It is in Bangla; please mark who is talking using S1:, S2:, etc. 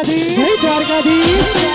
S1: દ્વારકાધીશ જય દ્વારકાધીશ